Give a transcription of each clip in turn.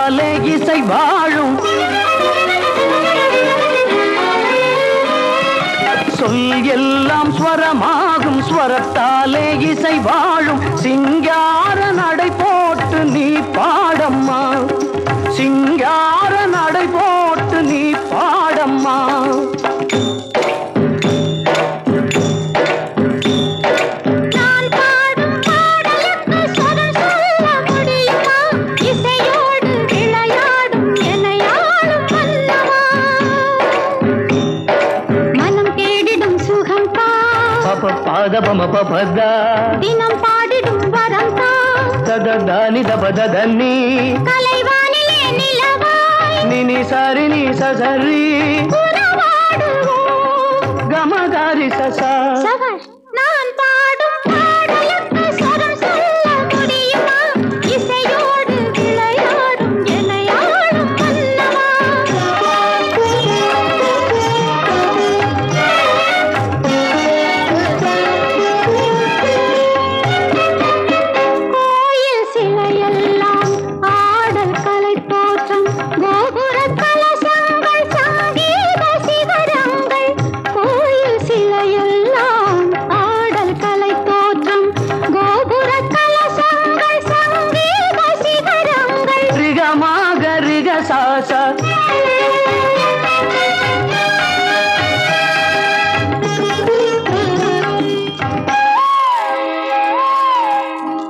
ஸ்வரமாகும் இசை வாழும். சொல் எல்லாம் ஸ்வரமாகும் ஸ்வரத்தாலே இசை வாழும். சிங்கார நடை போட்டு நீ பாடம்மா. சிங்கார పద పమ పద. దినం పాడిடும் వరంతా. సద దాని దప దన్ని కలైవానిలే నిలవాయ్. నిని సారి నీ சாச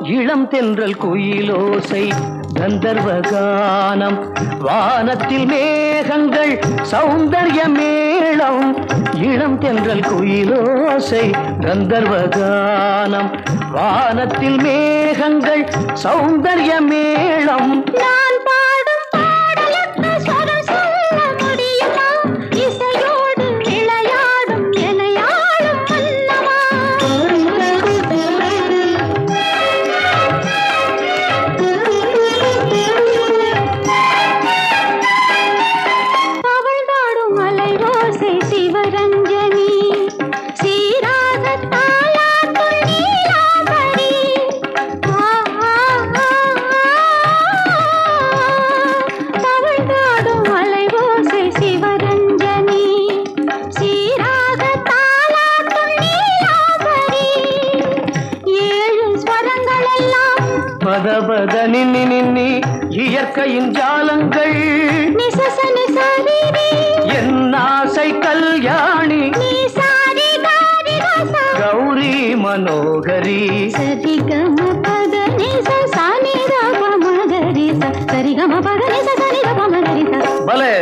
இளம் தென்றல் குயிலோசை கந்தர்வகானம். வானத்தில் மேகங்கள் சௌந்தர்ய மேளம். இளம் தென்றல் குயிலோசை கந்தர்வகானம். வானத்தில் மேகங்கள் சௌந்தர்ய மேளம். நான் பதபத நின்னி நின்னி இயற்கையின் ஜாலங்கள். என் ஆசை கல்யாணி. கௌரி மனோகரி. சரிகம பத நிச சானி ராம மகரிச சரிகம பத நிச பலே.